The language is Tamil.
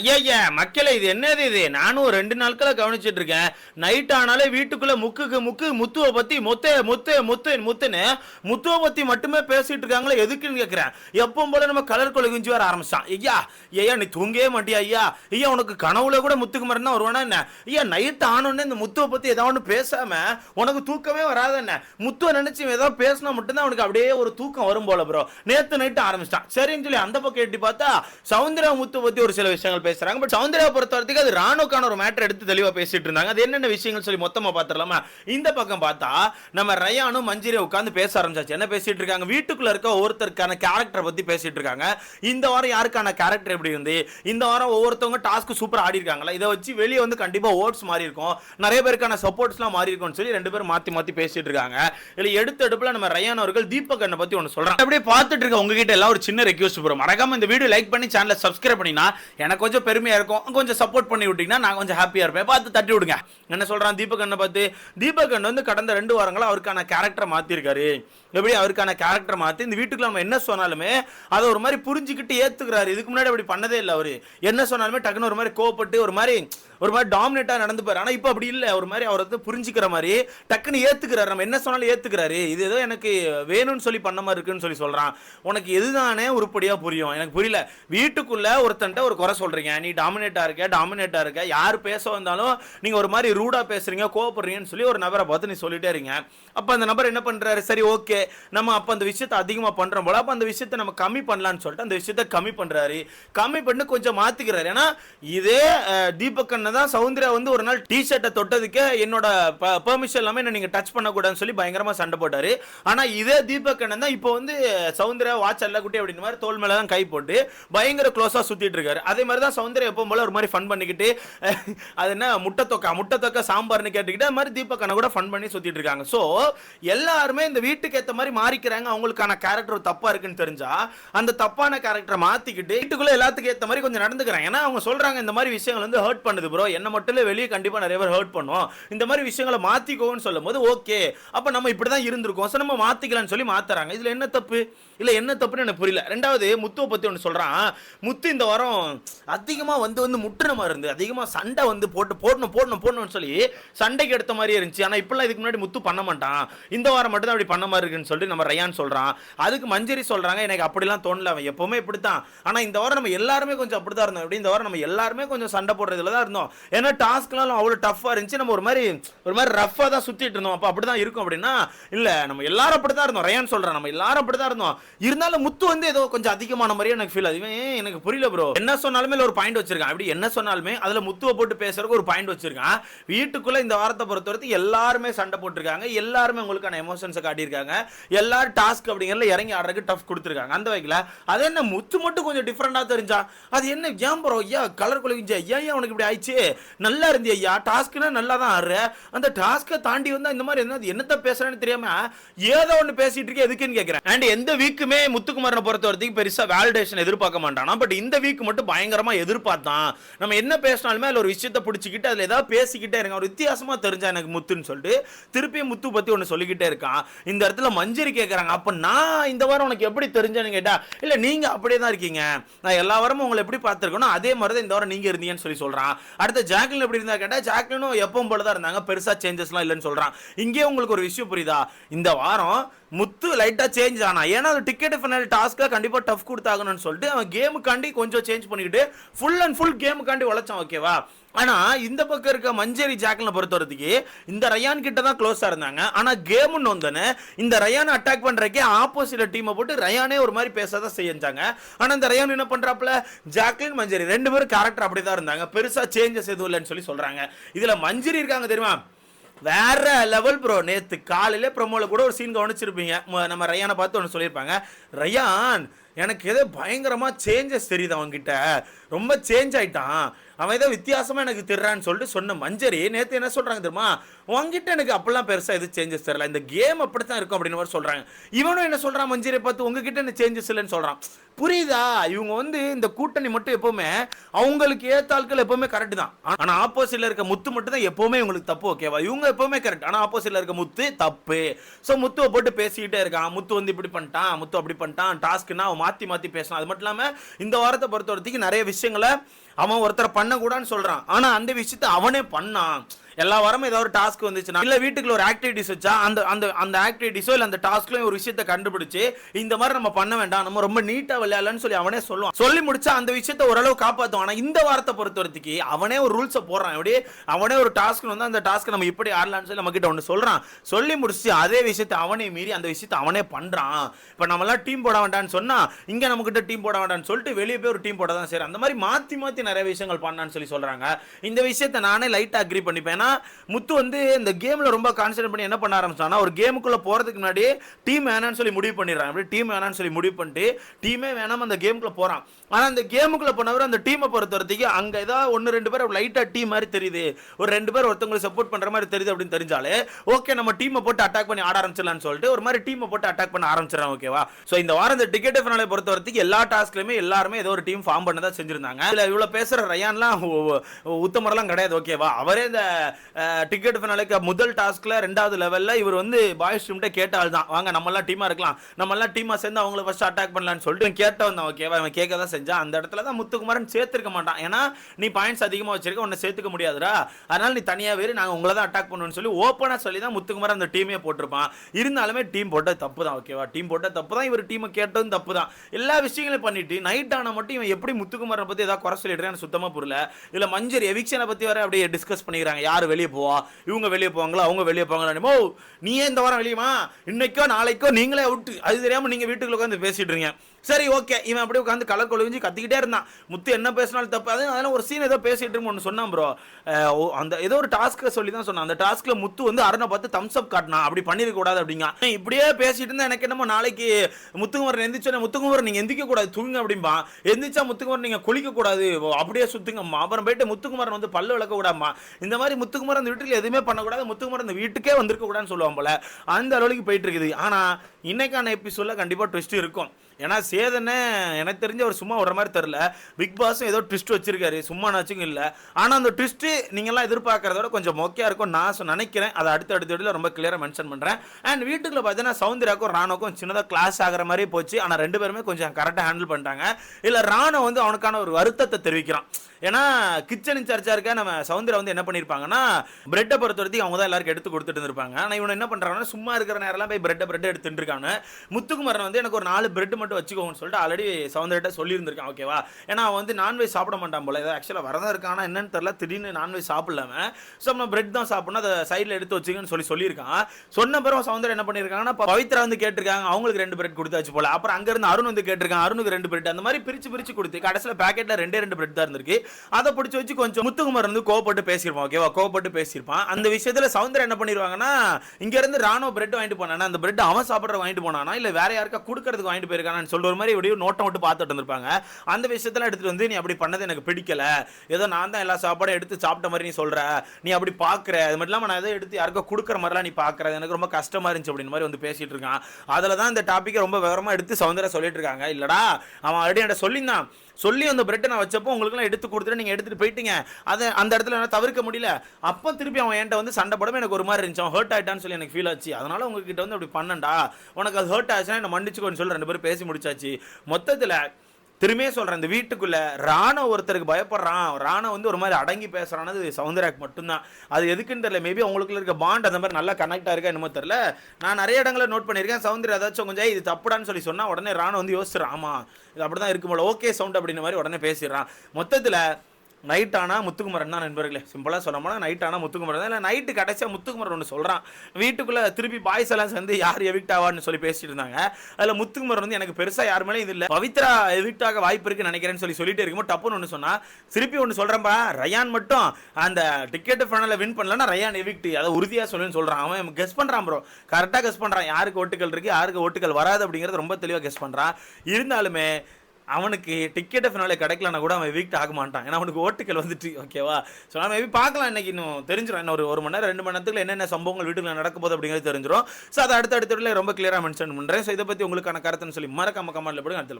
ஐயா மக்களே இது என்னது இது? நானும் ஒரு ரெண்டு நாட்களா கவனிச்சிட்டு இருக்கேன் நைட் ஆனாலே வீட்டுக்குள்ள முக்குக்கு முக்கு முத்துவை பத்தி மொத்த முத்தே முத்து முத்துன்னு முத்துவை பத்தி மட்டுமே பேசிட்டு இருக்காங்களே எதுக்குன்னு கேக்குறேன். எப்பவும் போல நம்ம கலர் கொலை குஞ்சு வர ஆரம்பிச்சான். ஐயா ஐயா நீ தூங்கவே மாட்டியா ஐயா? ஐயா உனக்கு கனவுல கூட முத்துக்குமரன் தான் வருவானா என்ன? ஐயா நைட் ஆனோடனே இந்த முத்துவை பத்தி ஏதாவது ஒன்று பேசாம உனக்கு தூக்கமே வராத என்ன? முத்துவை நினைச்சு ஏதாவது பேசினா மட்டும்தான் உனக்கு அப்படியே ஒரு தூக்கம் வரும் போல ப்ரோ நேத்து நைட்டு ஆரம்பிச்சிட்டான் சரின்னு சொல்லி அந்த பக்கம் எட்டி பார்த்தா சவுந்தர முத்து பத்தி ஒரு சில விஷயங்கள் பேசுறாங்க. பட் சௌந்தர்யா பொறுத்த வரைக்கும் அது ராணுக்கான ஒரு மேட்டர் எடுத்து தெளிவா பேசிட்டு இருந்தாங்க. அது என்னென்ன விஷயங்கள் சொல்லி மொத்தமா பாத்துடலாமா? இந்த பக்கம் பார்த்தா நம்ம ரயானும் மஞ்சிரியும் உட்காந்து பேச ஆரம்பிச்சாச்சு. என்ன பேசிட்டு இருக்காங்க? வீட்டுக்குள்ள இருக்க ஒவ்வொருத்தருக்கான கேரக்டரை பத்தி பேசிட்டு இருக்காங்க. இந்த வாரம் யாருக்கான கேரக்டர் எப்படி இருந்து? இந்த வாரம் ஒவ்வொருத்தவங்க டாஸ்க் சூப்பர் ஆடி இருக்காங்களா இதை வச்சு வெளியே வந்து கண்டிப்பா ஓட்ஸ் மாறி இருக்கும். நிறைய பேருக்கான சப்போர்ட்ஸ்லாம் மாறி இருக்கும்னு சொல்லி ரெண்டு பேரும் மாத்தி மாத்தி பேசிட்டு இருக்காங்க. இதுல எடுத்த எடுப்புல நம்ம ரயான் அவர்கள் தீபக் அண்ணை பத்தி ஒன்று சொல்றாங்க அப்படியே பார்த்துட்டு இருக்க உங்ககிட்ட எல்லாம் ஒரு சின்ன ரெக்வஸ்ட் ப்ரோ. மறக்காம இந்த வீடியோ லைக் பண்ணி சேனலை சப்ஸ்கிரைப் பண்ணினா எனக்கு கொஞ்சம் பெருமையாக இருக்கும். கொஞ்சம் சப்போர்ட் பண்ணி விட்டிங்கன்னா நான் கொஞ்சம் ஹாப்பியாக இருப்பேன். பார்த்து தட்டி விடுங்க. என்ன சொல்றான் தீபகண்ணை பார்த்து தீபக் அண்ணன் வந்து கடந்த ரெண்டு வாரங்களாக அவருக்கான கேரக்டரை மாற்றிருக்காரு எப்படி அவருக்கான கேரக்டர் மாற்றி இந்த வீட்டுக்குள்ள நம்ம என்ன சொன்னாலுமே அதை ஒரு மாதிரி புரிஞ்சுக்கிட்டு ஏற்றுக்கிறாரு இதுக்கு முன்னாடி அப்படி பண்ணதே இல்லை அவர். என்ன சொன்னாலுமே டக்குன்னு ஒரு மாதிரி கோவப்பட்டு ஒரு மாதிரி ஒரு மாதிரி டாமினேட்டாக நடந்துப்பார். ஆனால் இப்போ அப்படி இல்லை. ஒரு மாதிரி அவர் வந்து புரிஞ்சுக்கிற மாதிரி டக்குன்னு ஏற்றுக்கிறாரு நம்ம என்ன சொன்னாலும் ஏற்றுக்கிறாரு இது ஏதோ எனக்கு வேணும்னு சொல்லி பண்ண மாதிரி இருக்குன்னு சொல்லி சொல்கிறான் உனக்கு எதுதானே உருப்படியாக புரியும்? எனக்கு புரியல. வீட்டுக்குள்ளே ஒருத்தன்ட்ட ஒரு குறை சொல்கிறீங்க நீ டாமினேட்டாக இருக்க டாமினேட்டாக இருக்க. யார் பேச வந்தாலும் நீங்கள் ஒரு மாதிரி ரூடாக பேசுகிறீங்க கோவப்படுறீங்கன்னு சொல்லி ஒரு நபரை பார்த்து நீ சொல்லிட்டே இருங்க. அப்போ அந்த நபர் என்ன பண்ணுறாரு சரி ஓகே நம்ம அப்போ அந்த விஷயத்தை அதிகமா பண்ணுறோம் போல. அப்போ அந்த விஷயத்தை நம்ம கம்மி பண்ணலான்னு சொல்லிட்டு அந்த விஷயத்தை கம்மி பண்றாரு. கம்மி பண்ணி கொஞ்சம் மாற்றிக்கிறாரு ஏன்னா இதே தீபக்கண்ணை தீபக் அண்ணன் தான் சௌந்தர்யா வந்து ஒரு நாள் டி ஷர்ட்டை தொட்டதுக்கு என்னோட பெர்மிஷன் இல்லாமல் என்ன நீங்கள் டச் பண்ணக்கூடாதுன்னு சொல்லி பயங்கரமாக சண்டை போட்டாரு. ஆனால் இதே தீபக் அண்ணன் தான் இப்போ வந்து சௌந்தர்யா வாட்ச் எல்லாம் குட்டி அப்படின்னு மாதிரி தோல் மேலே தான் கை போட்டு பயங்கர க்ளோஸாக சுற்றிட்டு இருக்காரு. அதே மாதிரி தான் சௌந்தர்யா எப்பவும் போல ஒரு மாதிரி ஃபன் பண்ணிக்கிட்டு அது என்ன முட்டை தொக்கா முட்டை தொக்கா சாம்பார்னு கேட்டுக்கிட்டு அது மாதிரி தீபக் அண்ணன் கூட ஃபன் பண்ணி சுற்றிட்டு இருக்காங்க. ஸோ எல்லாருமே இந்த வீட்டுக்கு ஏற்ற மாதிரி மாறிக்கிறாங்க. அவங்களுக்கான கேரக்டர் தப்பாக இருக்குன்னு தெரிஞ்சா அந்த தப்பான கேரக்டரை மாற்றிக்கிட்டு வீட்டுக்குள்ள எல்லாத்துக்கும் ஏற்ற மாதிரி கொஞ்சம் நடந்துக்கிறாங்க ஏன்னா அவங்க சொல்றாங்க இந்த மாதிரி விஷயங்கள் வந்து ஹர்ட் பண்ணுது ப்ரோ என்ன மட்டும் வெளியே கண்டிப்பாக நிறைய பேர் ஹர்ட் பண்ணுவோம். இந்த மாதிரி விஷயங்களை மாற்றிக்கோன்னு சொல்லும் போது ஓகே அப்போ நம்ம இப்படி தான் இருந்திருக்கோம். ஸோ நம்ம மாத்திக்கலாம்னு சொல்லி மாத்துறாங்க. இதுல என்ன தப்பு? இல்லை என்ன தப்புன்னு எனக்கு புரியல. ரெண்டாவது முத்துவை பத்தி ஒன்று சொல்கிறான் முத்து இந்த வாரம் அதிகமாக வந்து வந்து முட்டுன மாதிரி இருந்து அதிகமாக சண்டை வந்து போட்டு போடணும் போடணும் போடணும்னு சொல்லி சண்டைக்கு எடுத்த மாதிரி இருந்துச்சு. ஆனால் இப்பெல்லாம் இதுக்கு முன்னாடி முத்து பண்ண மாட்டான். இந்த வாரம் மட்டும் தான் அப்படி பண்ண மாதிரி இருக்குன்னு சொல்லிட்டு நம்ம ரயான் சொல்கிறான் அதுக்கு மஞ்சரி சொல்கிறாங்க எனக்கு அப்படிலாம் தோணல. அவன் எப்பவுமே இப்படித்தான். ஆனால் இந்த வாரம் நம்ம எல்லாருமே கொஞ்சம் அப்படி தான் இருந்தோம். எப்படி? இந்த வாரம் நம்ம எல்லாருமே கொஞ்சம் சண்டை போடுறதுல தான் இருந்தோம். ஏன்னா டாஸ்க்லாம் அவ்வளோ டஃப்பாக இருந்துச்சு. நம்ம ஒரு மாதிரி ஒரு மாதிரி ரஃபாக தான் சுற்றிட்டு இருந்தோம். அப்போ அப்படி தான் இருக்கும் அப்படின்னா இல்லை நம்ம எல்லாரும் அப்படி தான் இருந்தோம். ரயான் சொல்கிறேன் நம்ம எல்லாரும் அப்படி தான் இருந்தோம். இருந்தாலும் முத்து வந்து ஏதோ கொஞ்சம் அதிகமான மாதிரியே எனக்கு ஃபீல் அதுவே எனக்கு புரியல ப்ரோ என்ன சொன்னாலுமே ஒரு பாயிண்ட் வச்சிருக்கான். அப்படி என்ன சொன்னாலுமே அதுல முத்துவை போட்டு பேசுறதுக்கு ஒரு பாயிண்ட் வச்சிருக்கான். வீட்டுக்குள்ள இந்த வாரத்தை பொறுத்தவரைக்கும் எல்லாருமே சண்டை போட்டிருக்காங்க. எல்லாருமே உங்களுக்கான எமோஷன்ஸை காட்டியிருக்காங்க. எல்லாரும் டாஸ்க் அப்படிங்கிறதுல இறங்கி ஆடுறதுக்கு டஃப் கொடுத்துருக்காங்க. அந்த வகையில் அது என்ன முத்து மட்டும் கொஞ்சம் டிஃப்ரெண்டாக தெரிஞ்சா? அது என்ன ஏன் ப்ரோ ஐயா கலர் குளிஞ்சா ஏன் ஏன் உனக்கு இப்படி ஆயிடுச்சு? நல்லா இருந்தியா ஐயா. டாஸ்க்னா நல்லா தான் ஆடுற. அந்த டாஸ்க்கை தாண்டி வந்தா இந்த மாதிரி என்ன என்னத்த பேசுறேன்னு தெரியாம ஏதோ ஒன்று பேசிட்டு இருக்கேன் எதுக்குன்னு கேட்குறேன் அண்ட் எந்த வீக்குமே முத்துக்குமாரனை பொறுத்த வரைக்கும் பெருசாக வேலிடேஷன் எதிர்பார்க்க மாட்டானா? பட் இந்த வீக் மட்டும் பயங்கரமாக எதிர்பார்த்தான். நம்ம என்ன பேசினாலுமே அதில் ஒரு விஷயத்தை பிடிச்சிக்கிட்டு அதில் ஏதாவது பேசிக்கிட்டே இருக்கான் ஒரு வித்தியாசமாக தெரிஞ்சா எனக்கு முத்துன்னு சொல்லிட்டு திருப்பியும் முத்து பற்றி ஒன்று சொல்லிக்கிட்டே இருக்கான். இந்த இடத்துல மஞ்சரி கேட்குறாங்க அப்போ நான் இந்த வாரம் உனக்கு எப்படி தெரிஞ்சேன்னு கேட்டா இல்லை நீங்கள் அப்படியே தான் இருக்கீங்க. நான் எல்லா வாரமும் உங்களை எப்படி பார்த்துருக்கணும் அதே மாதிரி தான் இந்த வாரம் நீங்கள் இருந்தீங்கன்னு சொல்லி சொல்கிறான் அடுத்த ஜாக்லின் எப்படி இருந்தா கேட்டால் ஜாக்லினும் எப்பவும் போல தான் இருந்தாங்க பெருசாக சேஞ்சஸ்லாம் இல்லைன்னு சொல்கிறான் இங்கே உங்களுக்கு ஒரு விஷயம் புரியுதா? இந்த வாரம் முத்து லைட்டாக சேஞ்ச் ஆனா. ஏன்னா அது டிக்கெட் ஃபைனல் டாஸ்க்காக கண்டிப்பாக டஃப் கொடுத்தாகணும்னு சொல்லிட்டு அவன் கேமுக்காண்டி கொஞ்சம் சேஞ்ச் பண்ணிக்கிட்டு ஃபுல் அண்ட் ஃபுல் கேமுக்காண்டி உழைச்சான் ஓகேவா ஆனா இந்த பக்கம் இருக்க மஞ்சேரி ஜாக்கில் பொறுத்த இந்த ரயான் கிட்ட தான் க்ளோஸாக இருந்தாங்க. ஆனா கேமுன்னு வந்தோன்னே இந்த ரயானை அட்டாக் பண்ணுறக்கே ஆப்போசிட் டீமை போட்டு ரயானே ஒரு மாதிரி பேசதான் செஞ்சாங்க. ஆனா இந்த ரயான் என்ன பண்றாப்ல ஜாக்லின் மஞ்சேரி ரெண்டு பேரும் கேரக்டர் அப்படிதான் இருந்தாங்க. பெருசா சேஞ்சஸ் எதுவும் இல்லைன்னு சொல்லி சொல்றாங்க. இதுல மஞ்சரி இருக்காங்க தெரியுமா? வேற லெவல் ப்ரோ நேத்து காலையில ப்ரோமோல கூட ஒரு சீன் கவனிச்சிருப்பீங்க. நம்ம ரயானை பார்த்து ஒன்று சொல்லியிருப்பாங்க. ரயான் எனக்கு ஏதோ பயங்கரமாக சேஞ்சஸ் தெரியுது அவன்கிட்ட. ரொம்ப சேஞ்ச் ஆயிட்டான். அவன் ஏதோ வித்தியாசமாக எனக்கு திர்றான்னு சொல்லிட்டு சொன்ன மஞ்சரி நேற்று என்ன சொல்கிறாங்க தெரியுமா? உங்ககிட்ட எனக்கு அப்பெல்லாம் பெருசாக எதுவும் சேஞ்சஸ் தெரியல. இந்த கேம் அப்படி தான் இருக்கும் அப்படின்னு மாதிரி சொல்கிறாங்க இவனும் என்ன சொல்கிறான் மஞ்சரியை பார்த்து உங்ககிட்ட என்ன சேஞ்சஸ் இல்லைன்னு சொல்கிறான் புரியுதா? இவங்க வந்து இந்த கூட்டணி மட்டும் எப்பவுமே அவங்களுக்கு ஏற்ற ஆட்கள் எப்பவுமே கரெக்ட் தான். ஆனா ஆப்போசிட்ல இருக்க முத்து மட்டும் தான் எப்பவுமே இவங்களுக்கு தப்பு ஓகேவா இவங்க எப்பவுமே கரெக்ட் ஆனா ஆப்போசிட்ல இருக்க முத்து தப்பு. சோ முத்துவை போட்டு பேசிக்கிட்டே இருக்கான். முத்து வந்து இப்படி பண்ணிட்டான் முத்து அப்படி பண்ணிட்டான். டாஸ்க்னா அவன் மாத்தி மாத்தி பேசலாம் அது மட்டும் இல்லாம இந்த வாரத்தை பொறுத்த வரைக்கும் நிறைய விஷயங்களை அவன் ஒருத்தரை பண்ணக்கூடாதுன்னு சொல்கிறான் ஆனால் அந்த விஷயத்த அவனே பண்ணான். எல்லா வாரமும் ஏதாவது ஒரு டாஸ்க் வந்துச்சுன்னா இல்லை வீட்டுக்குள்ள ஒரு ஆக்டிவிட்டிஸ் வச்சா அந்த அந்த அந்த ஆக்டிவிட்டிஸோ இல்லை அந்த டாஸ்க்லையும் ஒரு விஷயத்தை கண்டுபிடிச்சு இந்த மாதிரி நம்ம பண்ண வேண்டாம் நம்ம ரொம்ப நீட்டா விளையாடலன்னு சொல்லி அவனே சொல்லுவான். சொல்லி முடிச்சா அந்த விஷயத்த ஓரளவு காப்பாத்துவான். ஆனால் இந்த வாரத்தை பொறுத்த வரைக்கும் அவனே ஒரு ரூல்ஸை போடுறான். எப்படி அவனே ஒரு டாஸ்க் வந்து அந்த டாஸ்க் நம்ம இப்படி ஆடலான்னு சொல்லி நம்ம கிட்ட ஒன்று சொல்றான். சொல்லி முடிச்சு அதே விஷயத்தை அவனே மீறி அந்த விஷயத்தை அவனே பண்றான். இப்போ நம்மளாம் டீம் போட வேண்டாம்னு சொன்னா இங்க நம்மக்கிட்ட டீம் போட வேண்டாம்னு சொல்லிட்டு வெளியே போய் ஒரு டீம் போட தான் சரி அந்த மாதிரி மாத்தி மாத்தி நிறைய விஷயங்கள் பண்ணான்னு சொல்லி சொல்றாங்க. இந்த விஷயத்தை நானே லைட்டாக அக்ரி பண்ணிப்பேன். ஏன்னா முத்து வந்து இந்த கேமில் ரொம்ப கான்சென்ட்ரேட் பண்ணி என்ன பண்ண ஆரம்பிச்சானா ஒரு கேமுக்குள்ளே போகிறதுக்கு முன்னாடி டீம் வேணாம்னு சொல்லி முடிவு பண்ணிடுறாங்க. அப்படி டீம் வேணான்னு சொல்லி முடிவு பண்ணிட்டு டீமே வேணாமல் அந்த கேமுக்குள்ளே போகிறான் ஆனால் அந்த கேமுக்குள்ளே போனவர் அந்த டீமை பொறுத்த வரைக்கும் அங்கே ஏதாவது ஒன்று ரெண்டு பேர் லைட்டாக டீம் மாதிரி தெரியுது. ஒரு ரெண்டு பேர் ஒருத்தவங்களை சப்போர்ட் பண்ணுற மாதிரி தெரியுது அப்படின்னு தெரிஞ்சாலே ஓகே நம்ம டீமை போட்டு அட்டாக் பண்ணி ஆட ஆரம்பிச்சிடலாம்னு சொல்லிட்டு ஒரு மாதிரி டீமை போட்டு அட்டாக் பண்ண ஆரம்பிச்சிடலாம் ஓகேவா ஸோ இந்த வாரம் இந்த டிக்கெட் ஃபினாலே பொறுத்த வரைக்கும் எல்லா டாஸ்க்லையுமே எல்லாருமே ஏதோ ஒரு டீம் ஃபார்ம் பண்ணதா செஞ்சுருந்தாங்க. இல்லை இவ்வளோ பேசுகிற ரயான்லாம் உ- கிடையாது ஓகேவா அவரே இந்த டிக்கெட் ஃபினாலுக்கு முதல் டாஸ்க்கில் ரெண்டாவது லெவலில் இவர் வந்து பாய்ஸ் டீம்கிட்ட கேட்டால் தான் வாங்க நம்மளாம் டீமாக இருக்கலாம். நம்மளாம் டீமாக சேர்ந்து அவங்கள ஃபஸ்ட்டு அட்டாக் பண்ணலாம்னு சொல்லிட்டு இவன் கேட்ட வந்தான் ஓகேவா இவன் கேட்க தான் செஞ்சான் அந்த இடத்துல தான் முத்துக்குமாரன் சேர்த்துருக்க மாட்டான். ஏன்னா நீ பாயிண்ட்ஸ் அதிகமா வச்சிருக்க உன்னை சேர்த்துக்க முடியாதுடா. அதனால நீ தனியா வேறு நாங்கள் உங்களை தான் அட்டாக் பண்ணுவோம்னு சொல்லி ஓப்பனாக சொல்லி தான் முத்துக்குமாரன் அந்த டீமே போட்டிருப்பான். இருந்தாலுமே டீம் போட்டது தப்பு தான் ஓகேவா டீம் போட்டால் தப்பு தான் இவர் டீமை கேட்டதும் தப்பு தான். எல்லா விஷயங்களையும் பண்ணிட்டு நைட் ஆன மட்டும் இவன் எப்படி முத்துக்குமாரனை பத்தி ஏதாவது குறை சொல்லிடுறான்னு சுத்தமாக புரியல. இதுல மஞ்சள் எவிக்ஷனை பத்தி வர அப்படியே டிஸ்கஸ் பண்ணிக்கிறாங்க. யார் வெளியே போவா? இவங்க வெளியே போவாங்களா? அவங்க வெளியே போவாங்களா? மோ நீ ஏன் இந்த வாரம் வெளியுமா இன்னைக்கோ நாளைக்கோ நீங்களே அவுட்டு அது தெரியாம நீங்க வீட்டுக்குள்ள உட்காந்து பேசிட்டு இருக்கீங்க சரி ஓகே இவன் அப்படியே உட்காந்து கலர் தெரிஞ்சு கத்திக்கிட்டே இருந்தான். முத்து என்ன பேசினாலும் தப்பு. அது அதெல்லாம் ஒரு சீன் ஏதோ பேசிட்டு இருக்கும் ஒன்று சொன்னான் ப்ரோ அந்த ஏதோ ஒரு டாஸ்க்கை சொல்லி தான் சொன்னான். அந்த டாஸ்க்ல முத்து வந்து அருணை பார்த்து தம்ஸ் அப் காட்டினா அப்படி பண்ணிருக்க கூடாது அப்படிங்க. இப்படியே பேசிட்டு இருந்தா எனக்கு என்னமோ நாளைக்கு முத்துக்குமரன் எந்திரிச்சோன்னே முத்துக்குமரன் நீங்க எந்திக்க கூடாது தூங்க அப்படிம்பா. எந்திரிச்சா முத்துக்குமரன் நீங்க குளிக்க கூடாது ஓ, அப்படியே சுத்துங்கம்மா. அப்புறம் போயிட்டு முத்துக்குமரன் வந்து பல்லு விளக்க கூடாமா இந்த மாதிரி முத்துக்குமரன் அந்த வீட்டுல எதுவுமே பண்ணக்கூடாது. முத்துக்குமரன் அந்த வீட்டுக்கே வந்திருக்க கூடாதுன்னு சொல்லுவான் போல. அந்த அளவுக்கு போயிட்டு இருக்குது. ஆனா இன்னைக்கான எபிசோட்ல கண்டிப்பா ட்விஸ்ட் இருக்கும். ஏன்னா சேதனை எனக்கு தெரிஞ்ச அவர் சும்மா விடுற மாதிரி தெரில பிக் பாஸும் ஏதோ ட்விஸ்ட் வச்சிருக்காரு. சும்மா நாச்சும் இல்லை. ஆனால் அந்த ட்விஸ்ட்டு நீங்கள்லாம் எதிர்பார்க்கறத விட கொஞ்சம் மொக்கையாக இருக்கும் நான் நினைக்கிறேன். அதை அடுத்த அடுத்த ரொம்ப கிளியராக மென்ஷன் பண்ணுறேன் அண்ட் வீட்டுக்குள்ள பார்த்தீங்கன்னா சௌந்தர்யாக்கும் ராணுக்கும் சின்னதாக கிளாஸ் ஆகிற மாதிரி போச்சு. ஆனால் ரெண்டு பேருமே கொஞ்சம் கரெக்டாக ஹேண்டில் பண்ணிட்டாங்க. இல்லை ராணோ வந்து அவனுக்கான ஒரு வருத்தத்தை தெரிவிக்கிறான். ஏன்னா கிச்சன் இன்சார்ஜா இருக்க நம்ம சௌந்தர்யா வந்து என்ன பண்ணியிருப்பாங்கன்னா பிரெட்டை பொறுத்த வரைக்கும் அவங்க தான் எல்லாருக்கும் எடுத்து கொடுத்துட்டு இருந்திருப்பாங்க. ஆனால் இவன் என்ன பண்ணுறாங்கன்னா சும்மா இருக்கிற நேரம்லாம் போய் பிரெட்டை பிரெட் எடுத்துட்டு இருக்காங்க. முத்துக்குமரன் வந்து எனக்கு ஒரு நாலு பிரெட் மட்டும் வச்சுக்கோங்கன்னு சொல்லிட்டு ஆல்ரெடி சவுந்தரட்ட சொல்லியிருந்திருக்கான் ஓகேவா ஏன்னா அவன் வந்து நான்வெஜ் சாப்பிட மாட்டான் போல. ஏதோ ஆக்சுவலாக வரதான் இருக்கானா என்னன்னு தெரியல. திடீர்னு நான்வெஜ் சாப்பிடலாம ஸோ நம்ம பிரெட் தான் சாப்பிடணும். அதை சைடில் எடுத்து வச்சுக்கன்னு சொல்லி சொல்லியிருக்கான். சொன்ன பிறகு சவுந்தரம் என்ன பண்ணியிருக்காங்கன்னா பவித்ரா வந்து கேட்டிருக்காங்க அவங்களுக்கு ரெண்டு பிரெட் கொடுத்தாச்சு போல. அப்புறம் அங்கேருந்து அருண் வந்து கேட்டிருக்காங்க அருணுக்கு ரெண்டு பிரெட் அந்த மாதிரி பிரிச்சு பிரித்து கொடுத்து கடைசியில் பேக்கெட்டில் ரெண்டே ரெண்டு பிரெட் தான் இருந்திருக்கு. அதை பிடிச்சி வச்சு கொஞ்சம் முத்துக்குமார் வந்து கோவப்பட்டு பேசியிருப்பான் ஓகேவா கோவப்பட்டு பேசியிருப்பான். அந்த விஷயத்துல சௌந்தர்யா என்ன பண்ணிடுவாங்கன்னா இங்க இருந்து ராணுவ பிரெட் வாங்கிட்டு போனானா அந்த பிரெட் அவன் சாப்பிட்ற வாங்கிட்டு போனானா இல்ல வேற யாருக்கா கொடுக்கறதுக்கு வாங்கிட்டு போயிருக்கானு சொல்ற மாதிரி இப்படியே நோட்டம் விட்டு பார்த்துட்டு இருந்திருப்பாங்க. அந்த விஷயத்துல எடுத்துட்டு வந்து நீ அப்படி பண்ணது எனக்கு பிடிக்கல. ஏதோ நான் தான் எல்லா சாப்பாடும் எடுத்து சாப்பிட்ட மாதிரி நீ சொல்ற. நீ அப்படி பாக்குற அது மட்டும் இல்லாம நான் எதை எடுத்து யாருக்கோ கொடுக்குற மாதிரிலாம் நீ பாக்குற எனக்கு ரொம்ப கஷ்டமா இருந்துச்சு அப்படின்னு மாதிரி வந்து பேசிட்டு இருக்கான். அதில் தான் இந்த டாப்பிக்கை ரொம்ப விவரமாக எடுத்து சவுந்தர சொல்லிட்டு இருக்காங்க. இல்லடா அவன் ஆல்ரெடி என்கிட்ட சொல்லியிருந்தான். சொல்லி அந்த பிரெட்டை நான் வச்சப்போ உங்களுக்குலாம் எடுத்து கொடுத்துட்டு நீங்கள் எடுத்துகிட்டு போயிட்டீங்க. அதை அந்த இடத்துல என்னால் தவிர்க்க முடியல. அப்போ திருப்பி அவன் என்கிட்ட வந்து சண்டை போடாமல் எனக்கு ஒரு மாதிரி இருந்துச்சு. அவன் ஹர்ட் ஆகிட்டான்னு சொல்லி எனக்கு ஃபீல் ஆச்சு. அதனால் உங்ககிட்ட வந்து அப்படி பண்ணண்டா உனக்கு அது ஹர்ட் ஆச்சுன்னா என்னை மன்னிச்சுக்கோன்னு சொல்லி ரெண்டு பேரும் பேசி முடிச்சாச்சு. மொத்தத்தில் திரும்பியே சொல்கிறேன் இந்த வீட்டுக்குள்ள ராணா ஒருத்தருக்கு பயப்படுறான். ராணா வந்து ஒரு மாதிரி அடங்கி பேசுறானது சவுந்தராக் மட்டும்தான். அது எதுக்குன்னு தெரியல மேபி அவங்களுக்குள்ள இருக்க பாண்ட் அந்த மாதிரி நல்லா கனெக்ட் ஆயிருக்கா என்னமோ தெரியல. நான் நிறைய இடங்களை நோட் பண்ணியிருக்கேன். சவுந்தர் ஏதாச்சும் கொஞ்சம் இது தப்புடான்னு சொல்லி சொன்னால் உடனே ராணா வந்து யோசிச்சிடறான். ஆமா இது அப்படிதான் இருக்கும் போல ஓகே சவுண்ட் அப்படின்ற மாதிரி உடனே பேசிடுறான். மொத்தத்தில் நைட் ஆனால் முத்துக்குமரன் தான் நண்பர்களே. சிம்பிளாக சொல்ல போனால் நைட் ஆனால் முத்துக்குமரன் தான். இல்லை நைட்டு கடைசியாக முத்துக்குமரன் ஒன்று சொல்கிறான் வீட்டுக்குள்ளே திருப்பி பாய்ஸ் எல்லாம் சேர்ந்து யார் எவிக்ட் ஆவான்னு சொல்லி பேசிட்டு இருந்தாங்க. அதில் முத்துக்குமரன் வந்து எனக்கு பெருசாக யார் மேலே இது இல்லை. பவித்ரா எவிக்ட் ஆக வாய்ப்பு இருக்குன்னு நினைக்கிறேன்னு சொல்லி சொல்லிட்டு இருக்கும்போது டப்புன்னு ஒன்று சொன்னால் திருப்பி ஒன்று சொல்கிறேன்ப்பா ரயான் மட்டும் அந்த டிக்கெட் ஃபைனலில் வின் பண்ணலன்னா ரயான் எவிக்ட் அதை உறுதியாக சொல்லுன்னு சொல்கிறான் அவன் கெஸ் பண்ணுறான் ப்ரோ கரெக்டாக கெஸ் பண்ணுறான் யாருக்கு ஓட்டுகள் இருக்குது யாருக்கு ஓட்டுகள் வராது அப்படிங்கறது ரொம்ப தெளிவாக கெஸ் பண்ணுறான் இருந்தாலுமே அவனுக்கு டிக்கெட் ஃபினாலே கிடைக்கலனா கூட அவன் வீக் ஆக மாட்டான். ஏன்னா அவனுக்கு ஓட்டுகள் வந்துட்டு ஓகேவா ஸோ நம்ம மேபி பார்க்கலாம் இன்னைக்கு இன்னும் தெரிஞ்சிடும் இன்னும் ஒரு ஒரு மணி நேரம் ரெண்டு மணி நேரத்துக்கு என்னென்ன சம்பவங்கள் வீட்டில் நடக்க போகுது அப்படிங்கிறது தெரிஞ்சிடும் ஸோ அதை அடுத்த அடுத்த ரொம்ப கிளியராக மென்ஷன் பண்ணுறேன் ஸோ இதை பற்றி உங்களுக்கான கருத்துன்னு சொல்லி மறக்காம கமெண்ட்ல போடுங்க. அடுத்த